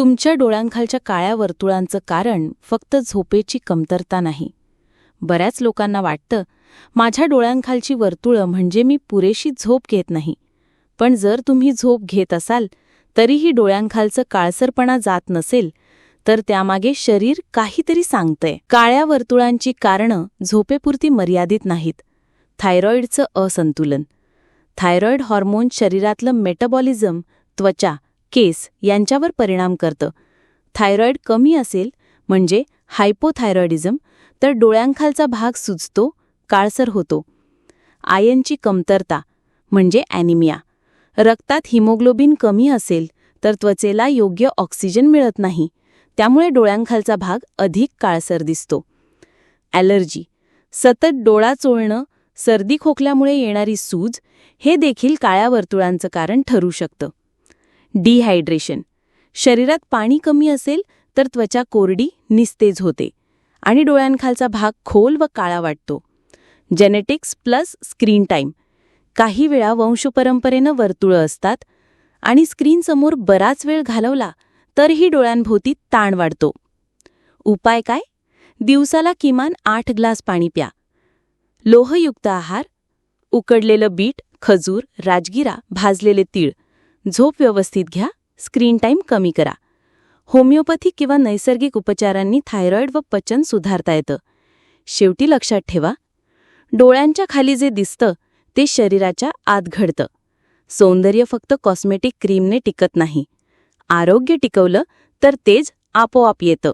तुमच्या डोळ्यांखालच्या काळ्या वर्तुळांचं कारण फक्त झोपेची कमतरता नाही. बऱ्याच लोकांना वाटतं माझ्या डोळ्यांखालची वर्तुळं म्हणजे मी पुरेशी झोप घेत नाही. पण जर तुम्ही झोप घेत असाल तरीही डोळ्यांखालचं काळसरपणा जात नसेल तर त्यामागे शरीर काहीतरी सांगतंय. काळ्या वर्तुळांची कारणं झोपेपुरती मर्यादित नाहीत. थायरॉईडचं असंतुलन. थायरॉईड हॉर्मोन शरीरातलं मेटाबॉलिझम त्वचा केस यांच्यावर परिणाम करतं. थायरॉईड कमी असेल म्हणजे हायपोथायरॉइडिझम तर डोळ्यांखालचा भाग सुजतो काळसर होतो. आयनची कमतरता म्हणजे ॲनिमिया. रक्तात हिमोग्लोबिन कमी असेल तर त्वचेला योग्य ऑक्सिजन मिळत नाही. त्यामुळे डोळ्यांखालचा भाग अधिक काळसर दिसतो. ॲलर्जी. सतत डोळा चोळणं सर्दी खोकल्यामुळे येणारी सूज हे देखील काळ्या वर्तुळांचं कारण ठरू शकतं. डिहायड्रेशन. शरीरात पाणी कमी असेल तर त्वचा कोरडी निस्तेज होते आणि डोळ्यांखालचा भाग खोल व काळा वाटतो. जेनेटिक्स प्लस स्क्रीन टाईम काही वेळा वंशपरंपरेनं वर्तुळं असतात आणि स्क्रीनसमोर बराच वेळ घालवला तरीही डोळ्यांभोवती ताण वाढतो. उपाय काय? दिवसाला किमान आठ ग्लास पाणी प्या. लोहयुक्त आहार उकडलेलं बीट खजूर राजगिरा भाजलेले तीळ. झोप व्यवस्थित घ्या स्क्रीन टाईम कमी करा. होमिओपॅथी किंवा नैसर्गिक उपचारांनी थायरॉईड व पचन सुधारता येतं. शेवटी लक्षात ठेवा डोळ्यांच्या खाली जे दिसतं ते शरीराच्या आत घडतं. सौंदर्य फक्त कॉस्मेटिक क्रीमने टिकत नाही. आरोग्य टिकवलं तर तेच आपोआप येतं.